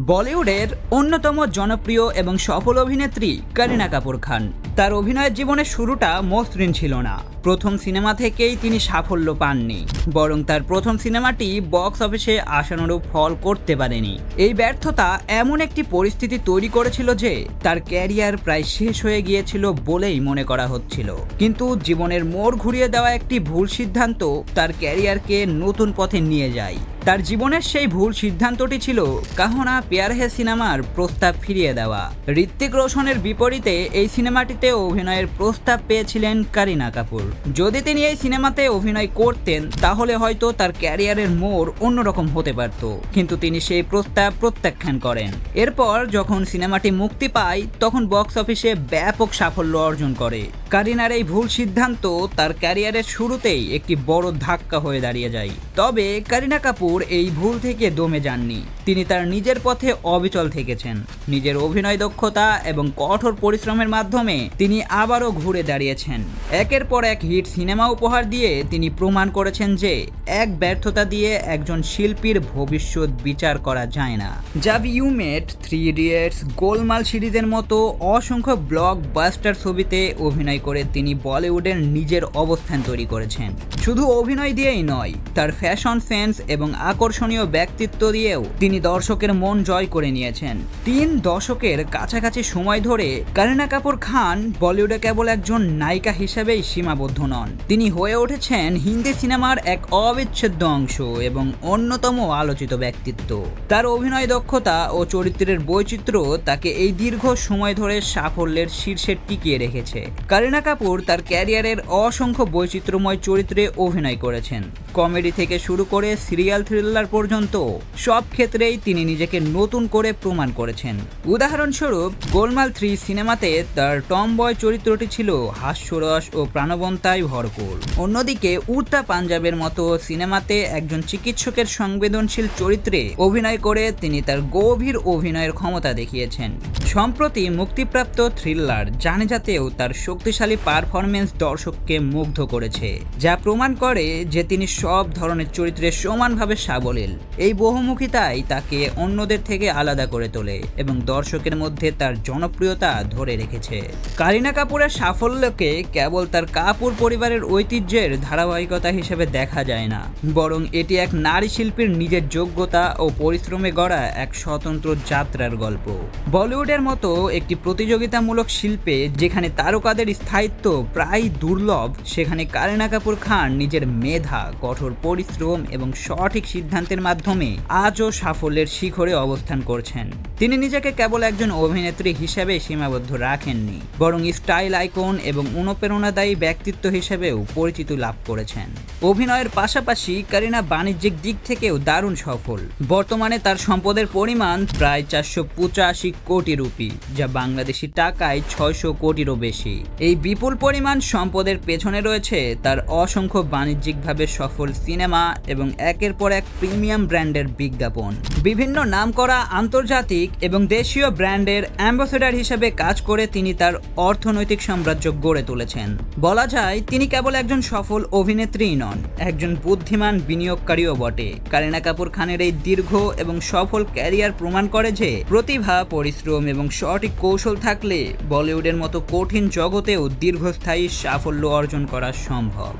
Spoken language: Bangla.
বলিউডের অন্যতম জনপ্রিয় এবং সফল অভিনেত্রী করিনা কাপুর খান। তার অভিনয়ের জীবনের শুরুটা মসৃণ ছিল না। প্রথম সিনেমা থেকেই তিনি সাফল্য পাননি। বরং তার প্রথম সিনেমাটি বক্স অফিসে আশানুরূপ ফল করতে পারেনি। এই ব্যর্থতা এমন একটি পরিস্থিতি তৈরি করেছিল যে তার ক্যারিয়ার প্রায় শেষ হয়ে গিয়েছিল বলেই মনে করা হচ্ছিল। কিন্তু জীবনের মোড় ঘুরিয়ে দেওয়া একটি ভুল সিদ্ধান্ত তার ক্যারিয়ারকে নতুন পথে নিয়ে যায়। তার জীবনের সেই ভুল সিদ্ধান্তটি ছিল কাহনা পেয়ার হে সিনেমার প্রস্তাব ফিরিয়ে দেওয়া। ঋত্বিক রোশনের বিপরীতে এই সিনেমাটিতে অভিনয়ের প্রস্তাব পেয়েছিলেন কারিনা কাপুর। যদি তিনি এই সিনেমাতে অভিনয় করতেন, তাহলে হয়তো তার ক্যারিয়ারের মোড় অন্যরকম হতে পারত। কিন্তু তিনি সেই প্রস্তাব প্রত্যাখ্যান করেন। এরপর যখন সিনেমাটি মুক্তি পায়, তখন বক্স অফিসে ব্যাপক সাফল্য অর্জন করে। কারিনার এই ভুল সিদ্ধান্ত তার ক্যারিয়ারের শুরুতেই একটি বড় ধাক্কা হয়ে দাঁড়িয়ে যায়। তবে কারিনা কাপুর এই ভুল থেকে দমে যাননি। তিনি তার নিজের পথে অবিচল থেকেছেন। নিজের অভিনয় দক্ষতা এবং কঠোর পরিশ্রমের মাধ্যমে তিনি আবারও ঘুরে দাঁড়িয়েছেন। একের পর এক হিট সিনেমা উপহার দিয়ে তিনি প্রমাণ করেছেন যে এক ব্যর্থতা দিয়ে একজন শিল্পীর ভবিষ্যৎ বিচার করা যায় না। জাভ ইউমেট থ্রি ইডিয়েটস, গোলমাল সিরিজের মতো অসংখ্য ব্লক বাস্টার ছবিতে অভিনয় করে তিনি বলিউডের নিজের অবস্থান তৈরি করেছেন। শুধু অভিনয় দিয়েই নয়, তার ফ্যাশন সেন্স এবং আকর্ষণীয় ব্যক্তিত্ব দিয়েও তিনি দর্শকের মন জয় করে নিয়েছেন। তিন দশকের কাছাকাছি সময় ধরে কারিনা কাপুর খান বলিউডে কেবল একজন নায়িকা হিসেবেই সীমাবদ্ধ নন। তিনি হয়ে উঠেছেন হিন্দি সিনেমার এক অবিচ্ছেদ্য অংশ এবং অন্যতম আলোচিত ব্যক্তিত্ব। তার অভিনয় দক্ষতা ও চরিত্রের বৈচিত্র্য তাকে এই দীর্ঘ সময় ধরে সাফল্যের শীর্ষে টিকিয়ে রেখেছে। কারিনা কাপুর তার ক্যারিয়ারের অসংখ্য বৈচিত্র্যময় চরিত্রে অভিনয় করেছেন। কমেডি থেকে শুরু করে সিরিয়াল থ্রিলার পর্যন্ত সব ক্ষেত্রেই তিনি নিজেকে নতুন করে প্রমাণ করেছেন। উদাহরণস্বরূপ, গোলমাল থ্রি সিনেমাতে তার টম বয় চরিত্রটি ছিল হাস্যরস ও প্রাণবন্তায় ভরপুর। অন্যদিকে উড়তা পাঞ্জাবের মতো সিনেমাতে একজন চিকিৎসকের সংবেদনশীল চরিত্রে অভিনয় করে তিনি তার গভীর অভিনয়ের ক্ষমতা দেখিয়েছেন। সম্প্রতি মুক্তিপ্রাপ্ত থ্রিলার জানে যাতেও তার শক্তিশালী পারফরমেন্স দর্শককে মুগ্ধ করেছে, যা প্রমাণ করে যে তিনি সব ধরনের চরিত্রে সমানভাবে সাবলীল। এই বহুমুখিতাই তাকে অন্যদের থেকে আলাদা করে তোলে এবং দর্শকের মধ্যে তার জনপ্রিয়তা ধরে রেখেছে। কারিনা কাপুরের সাফল্যকে কেবল তার কাপুর পরিবারের ঐতিহ্যের ধারাবাহিকতা হিসেবে দেখা যায় না, বরং এটি এক নারী শিল্পীর নিজের যোগ্যতা ও পরিশ্রমে গড়া এক স্বতন্ত্র যাত্রার গল্প। বলিউডের মতো একটি প্রতিযোগিতামূলক শিল্পে যেখানে তারকাদের স্থায়িত্ব প্রায় দুর্লভ, সেখানে কারিনা কাপুর খান নিজের মেধা কঠোর পরিশ্রম এবং সঠিক সিদ্ধান্তের মাধ্যমে আজও সাফল্যের শিখরে অবস্থান করছেন। তিনি নিজেকে কেবল একজন অভিনেত্রী হিসেবে সীমাবদ্ধ রাখেননি, বরং স্টাইল আইকন এবং অনুপ্রেরণাদায়ী ব্যক্তিত্ব হিসেবেও পরিচিতি লাভ করেছেন। অভিনয়ের পাশাপাশি কারিনা বাণিজ্যিক দিক থেকেও দারুণ সফল। বর্তমানে তার সম্পদের পরিমাণ প্রায় চারশো পঁচাশি কোটি রুপি, যা বাংলাদেশি টাকায় ছয়শো কোটিরও বেশি। এই বিপুল পরিমাণ সম্পদের পেছনে রয়েছে তার অসংখ্য বাণিজ্যিকভাবে সফল সিনেমা এবং একের পর এক প্রিমিয়াম ব্র্যান্ডের বিজ্ঞাপন। বিভিন্ন নামকরা আন্তর্জাতিক এবং দেশীয় ব্র্যান্ডের অ্যাম্বাসেডার হিসেবে কাজ করে তিনি তার অর্থনৈতিক সাম্রাজ্য গড়ে তুলেছেন। বলা যায়, তিনি কেবল একজন সফল অভিনেত্রীই নন, একজন বুদ্ধিমান বিনিয়োগকারীও বটে। কারিনা কাপুর খানের এই দীর্ঘ এবং সফল ক্যারিয়ার প্রমাণ করে যে, প্রতিভা, পরিশ্রম এবং সঠিক কৌশল থাকলে বলিউডের মতো কঠিন জগতেও দীর্ঘস্থায়ী সাফল্য অর্জন করা সম্ভব।